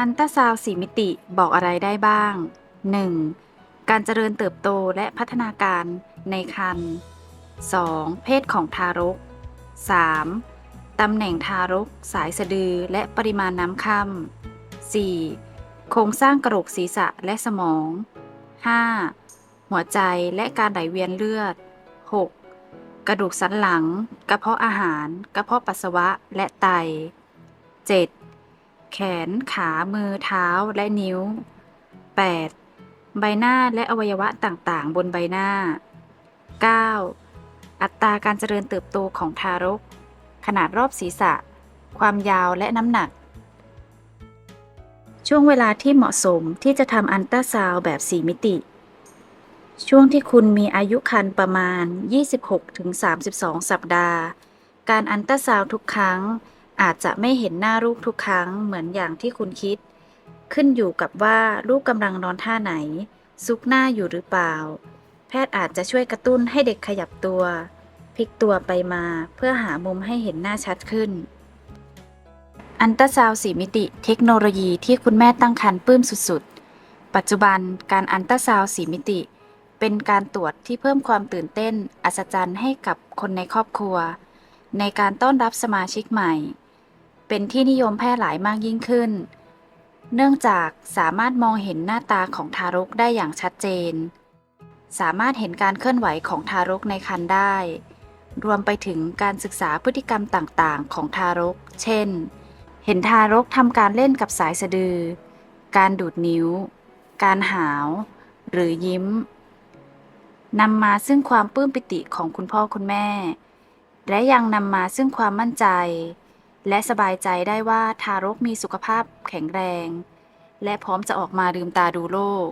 อันตราซาวสีมิติบอกอะไรได้บ้าง 1. การเจริญเติบโตและพัฒนาการในครรภ์ 2. เพศของทารก 3. ตำแหน่งทารก สายสะดือและปริมาณน้ำค่ำ 4. โครงสร้างกระโหลกศีรษะและสมอง 5. หัวใจและการไหลเวียนเลือด 6. กระดูกสันหลัง กระเพาะอาหาร กระเพาะปัสสาวะ และไต 7. แขน ขา มือ เท้า และนิ้ว 8. ใบหน้าและอวัยวะต่างๆ บนใบหน้า 9. อัตราการเจริญเติบโตของทารก ขนาดรอบศีรษะ ความยาวและน้ำหนัก ช่วงเวลาที่เหมาะสมที่จะทำอันตราซาวแบบ4มิติ ช่วงที่คุณมีอายุครรภ์ประมาณ 26-32 สัปดาห์ การอันตราซาวทุกครั้ง อาจจะไม่เห็นหน้าลูกทุกครั้งเหมือนอย่างที่คุณคิด ขึ้นอยู่กับว่าลูกกำลังนอนท่าไหน ซุกหน้าอยู่หรือเปล่า แพทย์อาจจะช่วยกระตุ้นให้เด็กขยับตัว พลิกตัวไปมาเพื่อหามุมให้เห็นหน้าชัดขึ้น อันตราซาวด์สีมิติเทคโนโลยีที่คุณแม่ตั้งครรภ์ปลื้มสุดๆ ปัจจุบันการอันตราซาวด์สีมิติ เป็นการตรวจที่เพิ่มความตื่นเต้น อัศจรรย์ให้กับคนในครอบครัว ในการต้อนรับสมาชิกใหม่ เป็นที่นิยมแพร่หลายมากยิ่งขึ้น เนื่องจากสามารถมองเห็นหน้าตาของทารกได้อย่างชัดเจน สามารถเห็นการเคลื่อนไหวของทารกในครรภ์ได้ รวมไปถึงการศึกษาพฤติกรรมต่างๆ ของทารก เช่น เห็นทารกทำการเล่นกับสายสะดือ การดูดนิ้ว การหาว หรือยิ้มนำมาซึ่งความปลื้มปิติของคุณพ่อคุณแม่ และยังนำมาซึ่งความมั่นใจ และสบายใจได้ว่าทารกมีสุขภาพแข็งแรง และพร้อมจะออกมาลืมตาดูโลก